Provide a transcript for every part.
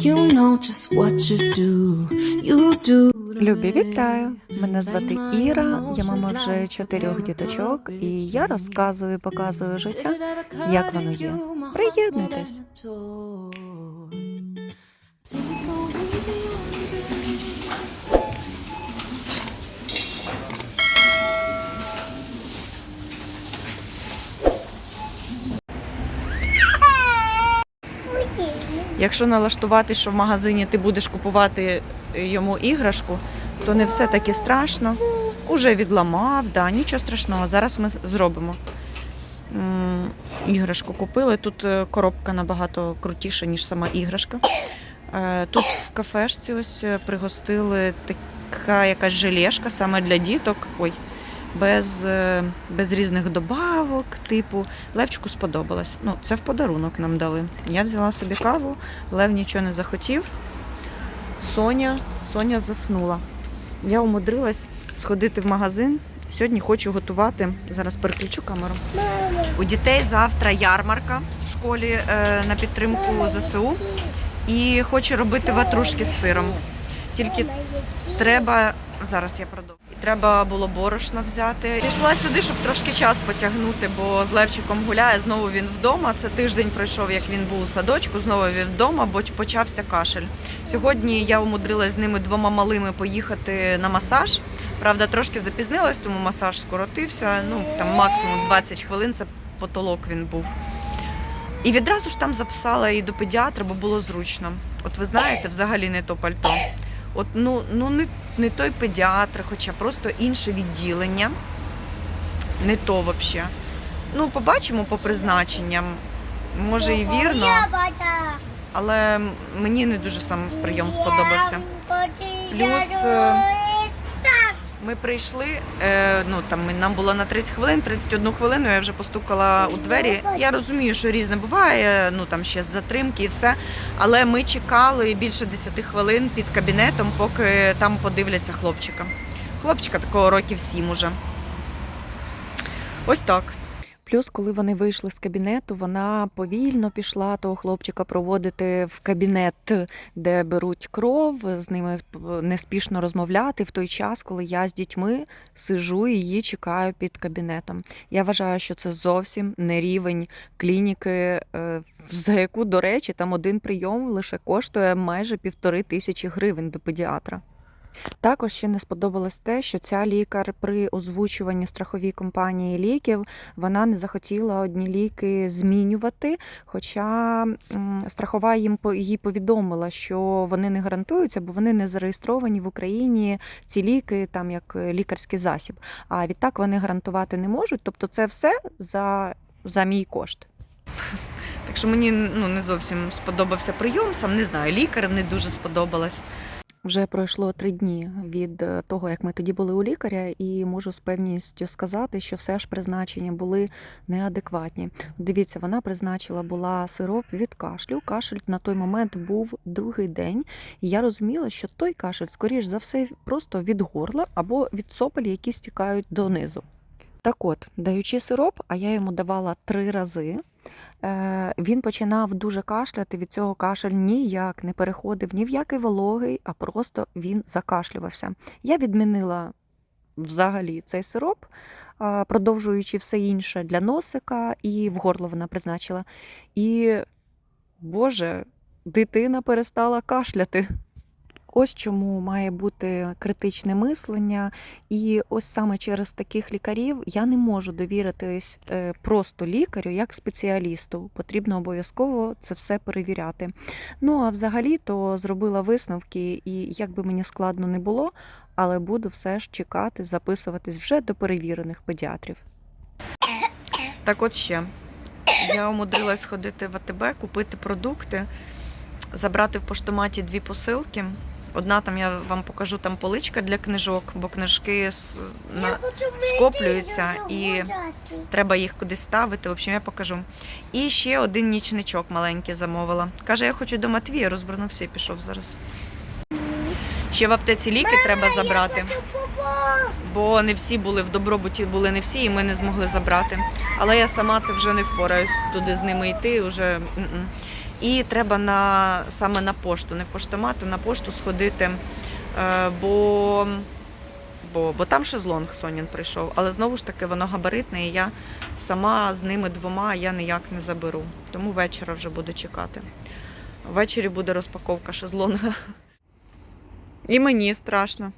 You know just what you do. You do. Любі, вітаю! Мене звати Іра, я мама вже чотирьох діточок, і я розказую, і показую життя, як воно є. Приєднуйтесь. Якщо налаштувати, що в магазині ти будеш купувати йому іграшку, то не все таки страшно. Уже відламав, да, нічого страшного. Зараз ми зробимо. Іграшку купили. Тут е, коробка набагато крутіша, ніж сама іграшка. Е, Тут в кафешці ось е, пригостили така якась желешка саме для діток. Ой, без, е, без різних добавок, типу. Левчику сподобалось. Ну, це в подарунок нам дали. Я взяла собі каву, Лев нічого не захотів. Соня, Соня заснула. Я умудрилась сходити в магазин. Сьогодні хочу готувати. Зараз переключу камеру. У дітей завтра ярмарка в школі е, на підтримку ЗСУ. І хочу робити ватрушки з сиром. Тільки треба. Зараз я продовжу. Треба було борошно взяти. Пішла сюди, щоб трошки час потягнути, бо з Левчиком гуляє. Знову він вдома. Це тиждень пройшов, як він був у садочку. Знову він вдома, бо почався кашель. Сьогодні я умудрилась з ними двома малими поїхати на масаж. Правда, трошки запізнилась, тому масаж скоротився. Ну там максимум 20 хвилин. Це потолок він був. І відразу ж там записала і до педіатра, бо було зручно. От ви знаєте, взагалі не то пальто. От ну, ну не, не той педіатр, хоча просто інше відділення. Не то взагалі. Ну, побачимо по призначенням. Може і вірно, але мені не дуже сам прийом сподобався. Плюс, е, Ми прийшли, е, ну там нам було на 30 хвилин, 31 хвилину я вже постукала у двері. Я розумію, що різне буває, ну там ще затримки і все. Але ми чекали більше 10 хвилин під кабінетом, поки там подивляться хлопчика. Хлопчика такого років 7 уже. Ось так. Плюс, коли вони вийшли з кабінету, вона повільно пішла того хлопчика проводити в кабінет, де беруть кров, з ними неспішно розмовляти в той час, коли я з дітьми сижу і її чекаю під кабінетом. Я вважаю, що це зовсім не рівень клініки, е, за яку, до речі, там один прийом лише коштує майже півтори тисячі гривень до педіатра. Також ще не сподобалось те, що ця лікар при озвучуванні страховій компанії ліків вона не захотіла одні ліки змінювати. Хоча страхова їм їй повідомила, що вони не гарантуються, бо вони не зареєстровані в Україні ці ліки, там як лікарський засіб. А відтак вони гарантувати не можуть. Тобто, це все за, за мій кошт. Так що мені ну, не зовсім сподобався прийом, сам не знаю, лікар не дуже сподобалась. Вже пройшло три дні від е, того, як ми тоді були у лікаря, і можу з певністю сказати, що все ж призначення були неадекватні. Дивіться, вона призначила була сироп від кашлю. Кашель на той момент був другий день, і я розуміла, що той кашель, скоріш за все, просто від горла або від сопель, які стікають донизу. Так от, даючи сироп, а я йому давала три рази. Е, він починав дуже кашляти. Від цього кашель ніяк не переходив ні в який вологий, а просто він закашлювався. Я відмінила взагалі цей сироп, продовжуючи все інше для носика, і в горло вона призначила. І, Боже, дитина перестала кашляти. Ось чому має бути критичне мислення, і ось саме через таких лікарів я не можу довіритись е, просто лікарю як спеціалісту. Потрібно обов'язково це все перевіряти. Ну а взагалі то зробила висновки, і як би мені складно не було, але буду все ж чекати, записуватись вже до перевірених педіатрів. Так от ще. Я умудрилась ходити в АТБ, купити продукти, забрати в поштоматі дві посилки. Одна там я вам покажу там поличка для книжок, бо книжки на... скоплюються і треба їх кудись ставити. В общем, я покажу. І ще один нічничок маленький замовила. Каже, я хочу до Матвія, розвернувся і пішов зараз. Ще в аптеці ліки треба забрати, бо не всі були в добробуті, були не всі, і ми не змогли забрати. Але я сама це вже не впораюсь туди з ними йти. М-м. І треба на, саме на пошту, не в поштомат, а на пошту сходити, е, бо, бо, бо там шезлонг Сонін прийшов. Але знову ж таки воно габаритне, і я сама з ними двома я ніяк не заберу. Тому вечора вже буду чекати. Ввечері буде розпаковка шезлонга. І мені страшно.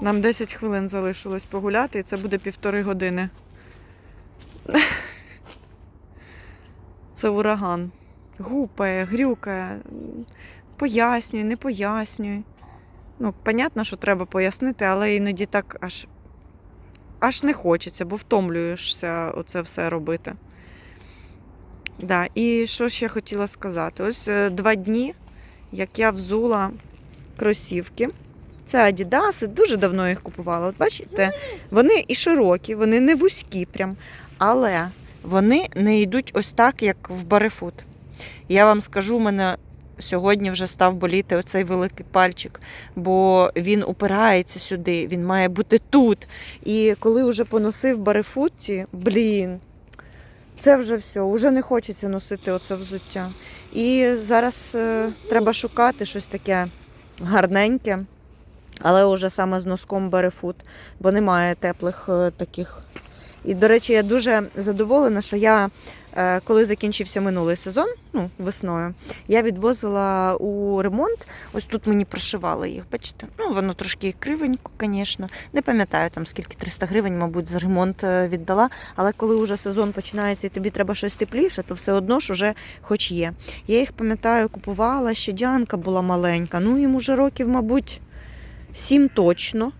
Нам 10 хвилин залишилось погуляти, і це буде півтори години. Це ураган. Гупає, грюкає, пояснює, не пояснює. Ну, понятно, що треба пояснити, але іноді так аж, аж не хочеться, бо втомлюєшся оце все робити. Да, і що ще хотіла сказати? Ось е, два дні, як я взула кросівки. Це Адідаси, дуже давно їх купувала. От бачите, вони і широкі, вони не вузькі прям, але вони не йдуть ось так, як в барефут. Я вам скажу, мене сьогодні вже став боліти оцей великий пальчик, бо він упирається сюди, він має бути тут. І коли вже поносив барефутті, блін, це вже все, вже не хочеться носити оце взуття. І зараз е, треба шукати щось таке гарненьке, але вже саме з носком барефут, бо немає теплих е, таких. І, до речі, я дуже задоволена, що я, коли закінчився минулий сезон, ну, весною, я відвозила у ремонт. Ось тут мені прошивали їх. Бачите? Ну, воно трошки кривенько, звісно. Не пам'ятаю там скільки 300 гривень, мабуть, за ремонт е, віддала. Але коли вже сезон починається і тобі треба щось тепліше, то все одно ж уже хоч є. Я їх пам'ятаю, купувала, ще Діанка була маленька. Ну, їм уже років, мабуть, 7 точно.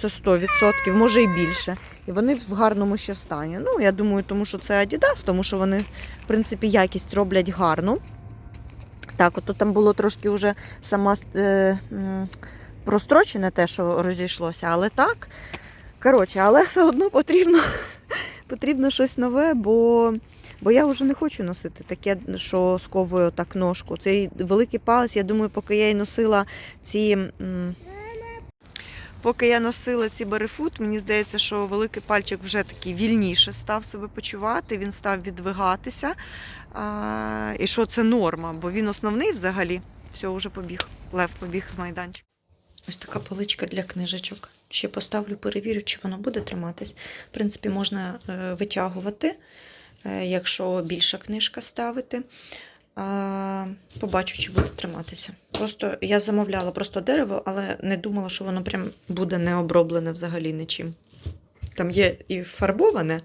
Це 100%, може і більше. І вони в гарному ще стані. Ну, я думаю, тому що це Adidas, тому що вони, в принципі, якість роблять гарну. Так, от там було трошки вже сама е, прострочене те, що розійшлося, але так. Коротше, але все одно потрібно, потрібно щось нове, бо, бо я вже не хочу носити таке, що сковує так ножку. Цей великий палець, я думаю, поки я й носила ці. м, Поки я носила ці барефут, мені здається, що великий пальчик вже такий вільніше став себе почувати, він став відвигатися. А, і що це норма, бо він основний взагалі. Все, вже побіг. Лев побіг з майданчика. Ось така поличка для книжечок. Ще поставлю, перевірю, чи воно буде триматись. В принципі, можна е, витягувати, е, якщо більша книжка ставити. Побачу, чи буде триматися. Просто я замовляла просто дерево, але не думала, що воно прям буде не оброблене взагалі нічим. Там є і фарбоване,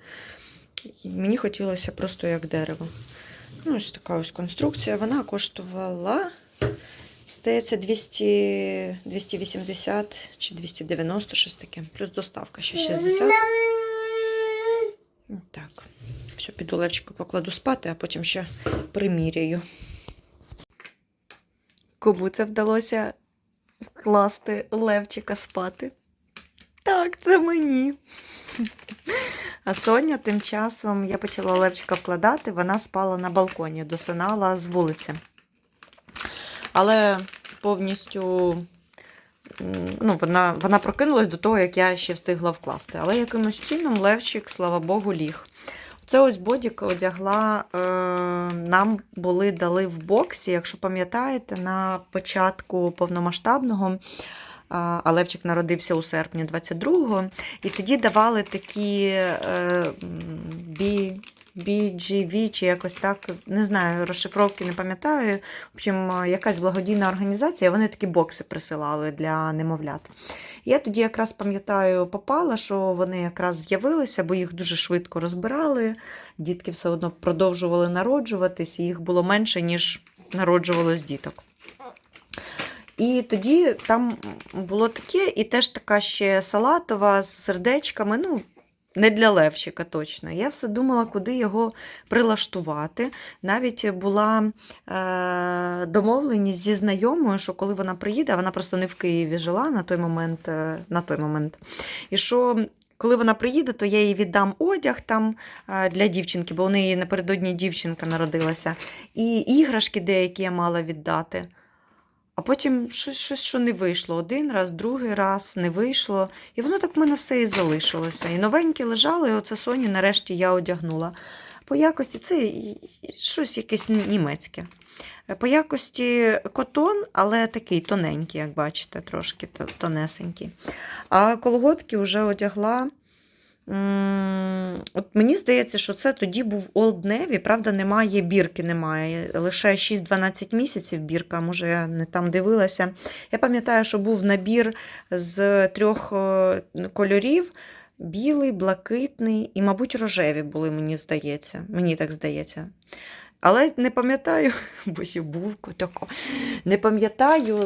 і мені хотілося просто як дерево. Ну, ось така ось конструкція. Вона коштувала, здається, 200, 280 чи 290, щось таке. Плюс доставка ще 60. Так. Піду Левчика покладу спати, а потім ще приміряю. Кому це вдалося вкласти Левчика спати? Так, це мені. А Соня тим часом я почала Левчика вкладати, вона спала на балконі, досинала з вулиці. Але повністю ну, вона, вона прокинулась до того, як я ще встигла вкласти. Але якимось чином Левчик, слава Богу, ліг. Це ось бодік одягла, е, нам були дали в боксі, якщо пам'ятаєте, на початку повномасштабного. А Левчик народився у серпні 22-го, і тоді давали такі е, B, BGV чи якось так, не знаю, розшифровки не пам'ятаю. В общем, якась благодійна організація, вони такі бокси присилали для немовлят. Я тоді якраз пам'ятаю, попала, що вони якраз з'явилися, бо їх дуже швидко розбирали. Дітки все одно продовжували народжуватись, і їх було менше, ніж народжувалось діток. І тоді там було таке, і теж така ще салатова з сердечками. Ну, не для Левчика точно. Я все думала, куди його прилаштувати. Навіть була е, домовленість зі знайомою, що коли вона приїде, вона просто не в Києві жила на той момент. е, на той момент. І що коли вона приїде, то я їй віддам одяг там е, для дівчинки, бо у неї напередодні дівчинка народилася. І іграшки деякі я мала віддати. А потім щось, щось, що не вийшло. Один раз, другий раз не вийшло. І воно так в мене все і залишилося. І новеньке лежало, і оце Соні нарешті я одягнула. По якості це щось якесь німецьке. По якості котон, але такий тоненький, як бачите, трошки тонесенький. А колготки вже одягла. От мені здається, що це тоді був Old Navy, правда, немає бірки, немає. Лише 6-12 місяців бірка, може, я не там дивилася. Я пам'ятаю, що був набір з трьох е, кольорів: білий, блакитний і, мабуть, рожеві були, мені здається. Мені так здається. Але не пам'ятаю, бо ще булку таку. Не пам'ятаю,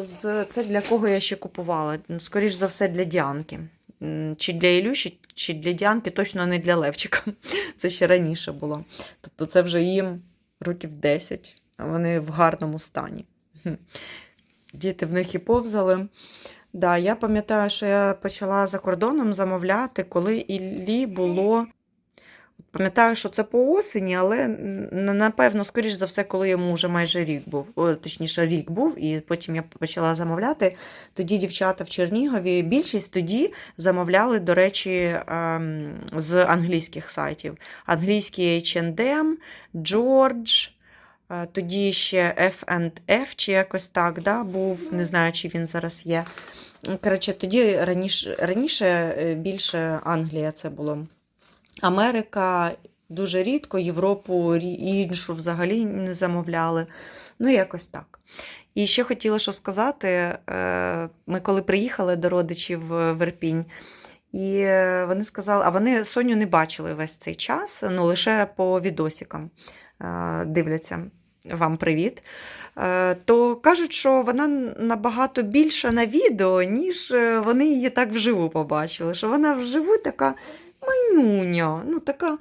це для кого я ще купувала. Скоріш за все, для Діанки. Чи для Ілюші, чи для Діанки, точно не для Левчика. Це ще раніше було. Тобто це вже їм років 10, а вони в гарному стані. Діти в них і повзали. Да, я пам'ятаю, що я почала за кордоном замовляти, коли Іллі було. Пам'ятаю, що це по осені, але напевно, скоріш за все, коли йому вже майже рік був, точніше, рік був, і потім я почала замовляти. Тоді дівчата в Чернігові, більшість тоді замовляли, до речі, ем, з англійських сайтів. Англійський H&M, George, е, тоді ще F&F, чи якось так, да, був, не знаю, чи він зараз є. Коротше, тоді раніше, раніше е, більше Англія це було. Америка дуже рідко, Європу іншу взагалі не замовляли. Ну, якось так. І ще хотіла що сказати: е, ми коли приїхали до родичів в Верпінь, і е, вони сказали, а вони Соню не бачили весь цей час, ну лише по відосикам е, дивляться. Вам привіт. То кажуть, що вона набагато більша на відео, ніж вони її так вживу побачили. Що вона вживу така манюня, ну така,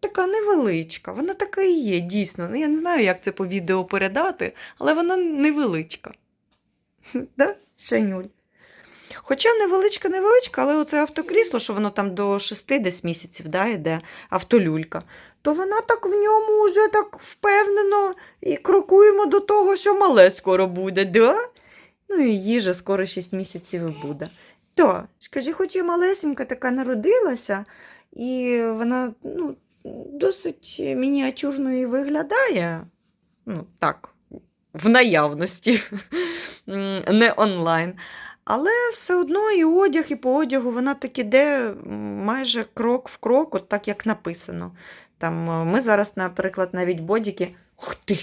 така невеличка. Вона така і є, дійсно. Ну, я не знаю, як це по відео передати, але вона невеличка. Да, Шанюль? Хоча невеличка, невеличка, але оце автокрісло, що воно там до 6 десь місяців да, йде, автолюлька, то вона так в ньому вже так впевнено і крокуємо до того, що мале скоро буде, да? Ну і їжа скоро 6 місяців буде. То, скажи, хоч і малесенька така народилася, і вона ну, досить мініатюрною виглядає. Ну, так, в наявності, не онлайн. Але все одно і одяг, і по одягу вона так іде майже крок в крок, от так як написано. Там, е, ми зараз, наприклад, навіть бодіки, ух ти,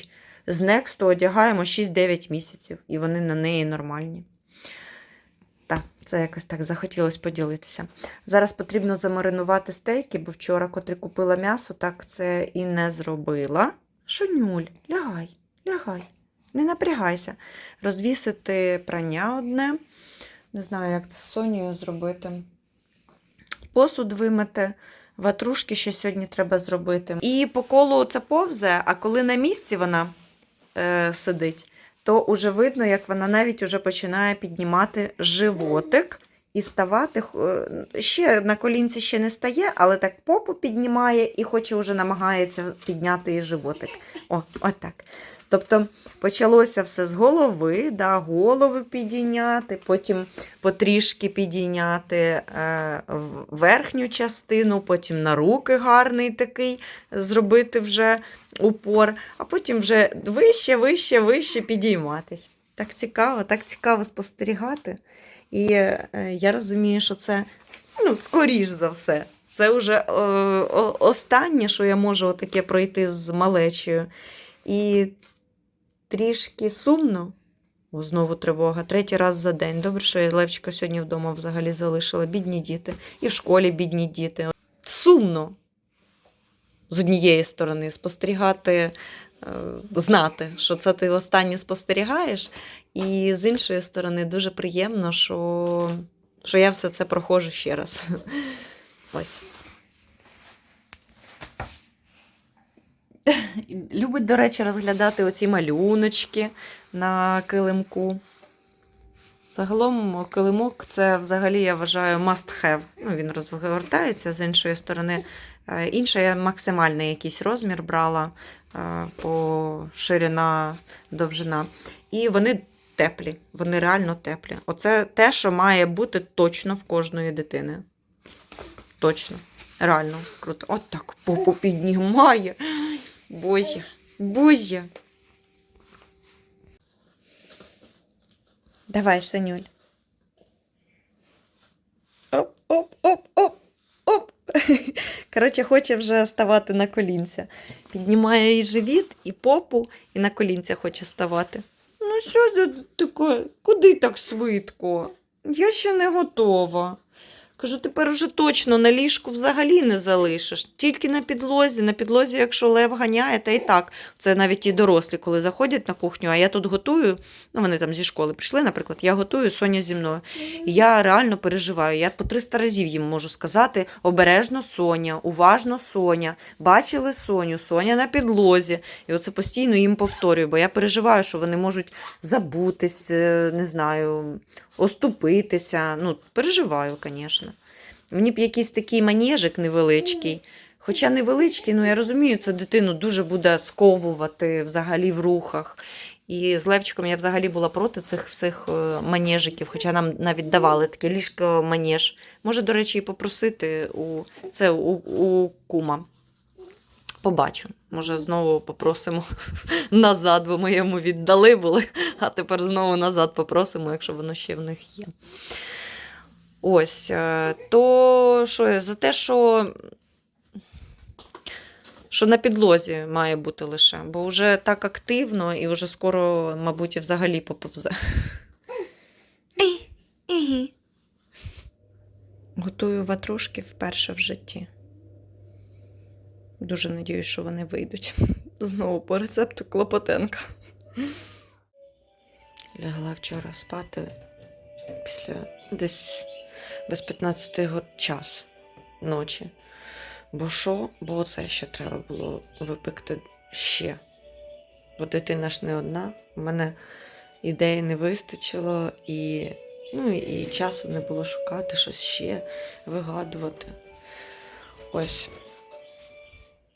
з Next одягаємо 6-9 місяців, і вони на неї нормальні. Так, це якось так захотілося поділитися. Зараз потрібно замаринувати стейки, бо вчора, котрі купила м'ясо, так це і не зробила. Шунюль, лягай, лягай, не напрягайся. Розвісити прання одне. Не знаю, як це з Сонією зробити. Посуд вимити, ватрушки ще сьогодні треба зробити. І по колу це повзе, а коли на місці вона е, сидить, то вже видно, як вона навіть уже починає піднімати животик і ставати. е, Ще на колінці ще не стає, але так попу піднімає і хоче вже намагається підняти і животик. О, отак. Тобто почалося все з голови, да, голови підійняти, потім потрішки підійняти е, верхню частину, потім на руки гарний такий зробити вже упор, а потім вже вище, вище, вище підійматись. Так цікаво, так цікаво спостерігати. І е, я розумію, що це ну, скоріш за все. Це вже останнє, що я можу таке пройти з малечею. І трішки сумно. О, знову тривога, третій раз за день. Добре, що я Левчика сьогодні вдома взагалі залишила. Бідні діти. І в школі бідні діти. Сумно з однієї сторони спостерігати, е, знати, що це ти останнє спостерігаєш. І з іншої сторони, дуже приємно, що, що я все це проходжу ще раз. Ось. Любить, до речі, розглядати оці малюночки на килимку. Загалом килимок це взагалі, я вважаю, must have. Ну, він розгортається з іншої сторони. Е, Інше я максимальний якийсь розмір брала е, по ширина, довжина. І вони теплі, вони реально теплі. Оце те, що має бути точно в кожної дитини. Точно. Реально круто. От так попу піднімає. Бозя. Бозя. Давай, Санюль. Оп-оп-оп-оп. Оп. Коротше, хоче вже ставати на колінця. Піднімає і живіт, і попу, і на колінця хоче ставати. Ну, що за таке? Куди так швидко? Я ще не готова. Кажу, тепер уже точно на ліжку взагалі не залишиш. Тільки на підлозі. На підлозі, якщо лев ганяє, та і так. Це навіть і дорослі, коли заходять на кухню, а я тут готую. Ну, вони там зі школи прийшли, наприклад, я готую, Соня зі мною. І я реально переживаю. Я по 300 разів їм можу сказати: обережно Соня, уважно Соня. Бачили Соню, Соня на підлозі. І оце постійно їм повторюю, бо я переживаю, що вони можуть забутись, е, не знаю, оступитися. Ну, переживаю, звісно. Мені б якийсь такий манежик невеличкий. Хоча невеличкий, ну я розумію, це дитину дуже буде сковувати взагалі в рухах. І з Левчиком я взагалі була проти цих всіх е, манежиків, хоча нам навіть давали таке ліжко манеж. Може, до речі, і попросити у це у, у кума. Побачу. Може, знову попросимо назад, бо ми йому віддали були, а тепер знову назад попросимо, якщо воно ще в них є. Ось. е, То що я, за те, що, що на підлозі має бути лише, бо вже так активно і вже скоро, мабуть, і взагалі поповзе. Готую ватрушки вперше в житті. Дуже надіюсь, що вони вийдуть. Знову по рецепту Клопотенка. Лягла вчора спати після десь без 15 год час ночі. Бо що? Бо це ще треба було випекти ще. Бо дитина ж не одна. У мене ідеї не вистачило, і, ну, і часу не було шукати щось ще, вигадувати. Ось.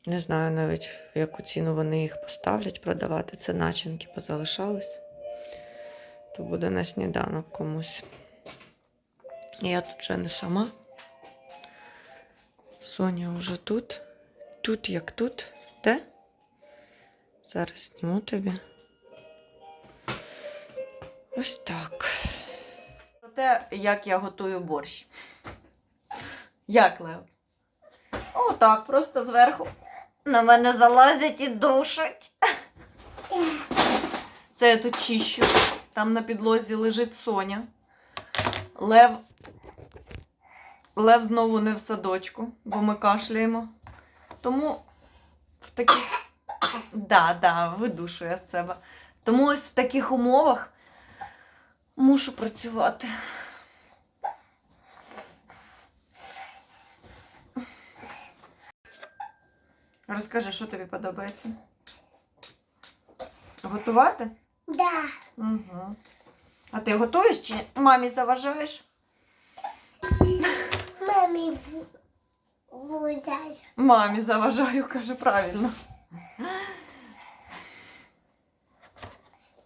Не знаю навіть, яку ціну вони їх поставлять продавати. Це начинки позалишались. То буде на сніданок комусь. Я тут вже не сама. Соня вже тут. Тут як тут. Де? Зараз зніму тобі. Ось так. Про те, як я готую борщ. Як, Лев? О, так, просто зверху на мене залазять і душать. Це я тут чищу. Там на підлозі лежить Соня. Лев. Лев знову не в садочку, бо ми кашляємо. Тому в таких. Да, да, видушує з себе. Тому ось в таких умовах мушу працювати. Розкажи, що тобі подобається? Готувати? Да. Угу. А ти готуєш чи мамі заважаєш? Мамі вузять. Мамі заважаю, каже правильно.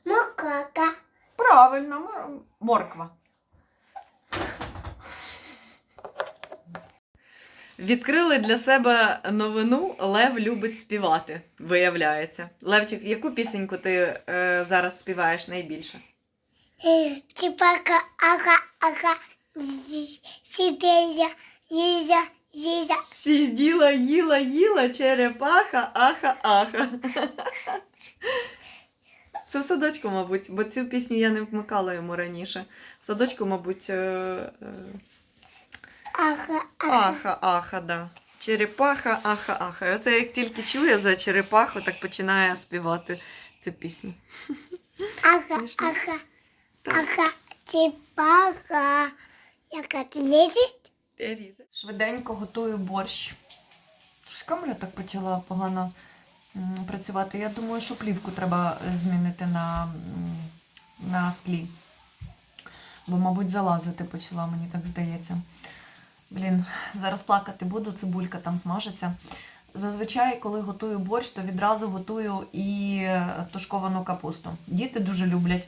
Макака. Правильно, мор- морква. Відкрили для себе новину Лев любить співати, виявляється. Левчик, яку пісеньку ти е, зараз співаєш найбільше? Е, Чіпака, сідея, їзя, їзя. Сиділа, їла, їла, черепаха, аха, аха. Це в садочку, мабуть, бо цю пісню я не вмикала йому раніше. В садочку, мабуть, е, е, Аха, аха. аха, аха, да. Черепаха, аха, аха. Оце як тільки чує за черепаху, так починає співати цю пісню. Аха, Смішно. аха, аха, чіпака. Яка ти лізить? Швиденько готую борщ. Щось камера так почала погано м, працювати. Я думаю, що плівку треба е, змінити на, м, на склі. Бо, мабуть, залазити почала, мені так здається. Блін, зараз плакати буду, цибулька там смажиться. Зазвичай, коли готую борщ, то відразу готую і е, тушковану капусту. Діти дуже люблять.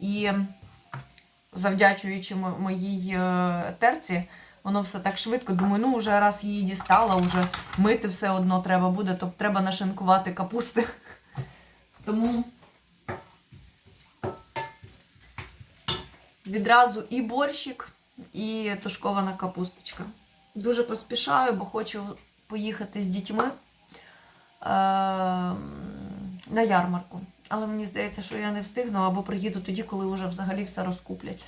І завдячуючи моїй е, терці, воно все так швидко. Думаю, ну вже раз її дістала, вже мити все одно треба буде, тобто треба нашинкувати капусти. Тому відразу і борщик, і тушкована капусточка. Дуже поспішаю, бо хочу поїхати з дітьми е, на ярмарку. Але мені здається, що я не встигну або приїду тоді, коли вже взагалі все розкуплять.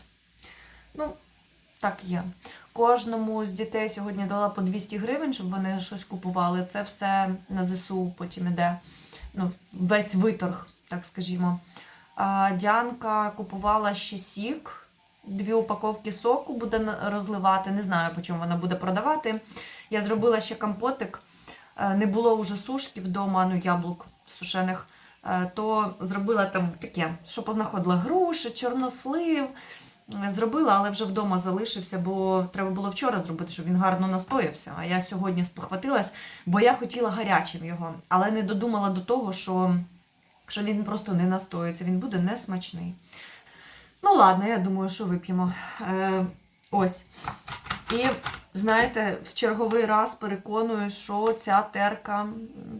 Ну, так є. Кожному з дітей сьогодні дала по 200 гривень, щоб вони щось купували. Це все на ЗСУ потім іде. Ну, весь виторг, так скажімо. А Діанка купувала ще сік, дві упаковки соку буде розливати. Не знаю, по чому вона буде продавати. Я зробила ще компотик. Е, Не було вже сушки вдома, ну яблук сушених. Е, То зробила там таке, що познаходила груші, чорнослив. Е, Зробила, але вже вдома залишився, бо треба було вчора зробити, щоб він гарно настоявся. А я сьогодні спохватилась, бо я хотіла гарячим його, але не додумала до того, що, що він просто не настоїться, він буде несмачний. Ну, ладно, я думаю, що вип'ємо. Е, ось. І знаєте, в черговий раз переконую, що ця терка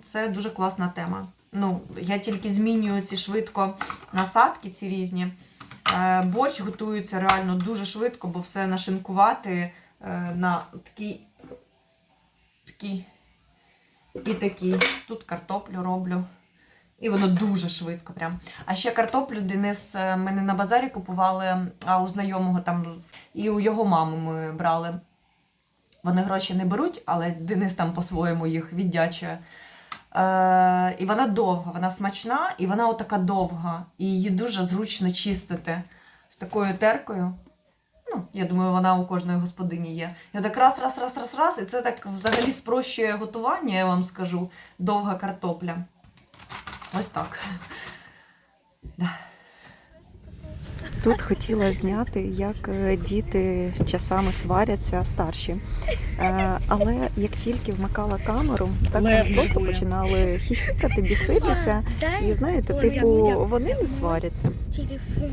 це дуже класна тема. Ну, я тільки змінюю ці швидко насадки, ці різні. Е, Борщ готується реально дуже швидко, бо все нашинкувати е, на такий, такий і такий. Тут картоплю роблю. І воно дуже швидко прям. А ще картоплю Денис е, ми не на базарі купували, а у знайомого там і у його мами ми брали. Вони гроші не беруть, але Денис там по-своєму їх віддячує. Е, і вона довга, вона смачна, і вона отака довга. І її дуже зручно чистити з такою теркою. Ну, я думаю, вона у кожної господині є. І так раз, раз, раз, раз, раз. І це так взагалі спрощує готування, я вам скажу. Довга картопля. Ось так. Да. Тут хотіла зняти, як е, діти часами сваряться старші. Е, Але як тільки вмикала камеру, так вони просто починали хіхікати, біситися. І знаєте, типу, вони не сваряться. Телефон.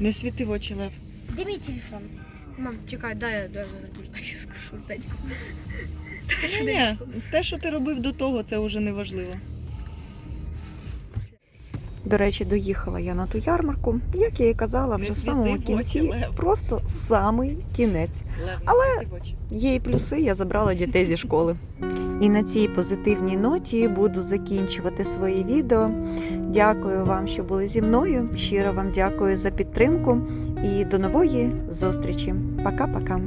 Не світи в очі лев. Дай мій телефон. Мам, чекай, дай я дай я забуду, дай я скажу. Ні, ні, те, що ти робив до того, це вже не важливо. До речі, доїхала я на ту ярмарку. Як я і казала, вже в самому кінці, просто самий кінець. Але-. Є і плюси, я забрала дітей зі школи. І на цій позитивній ноті буду закінчувати своє відео. Дякую вам, що були зі мною. Щиро вам дякую за підтримку і до нової зустрічі. Пока-пока.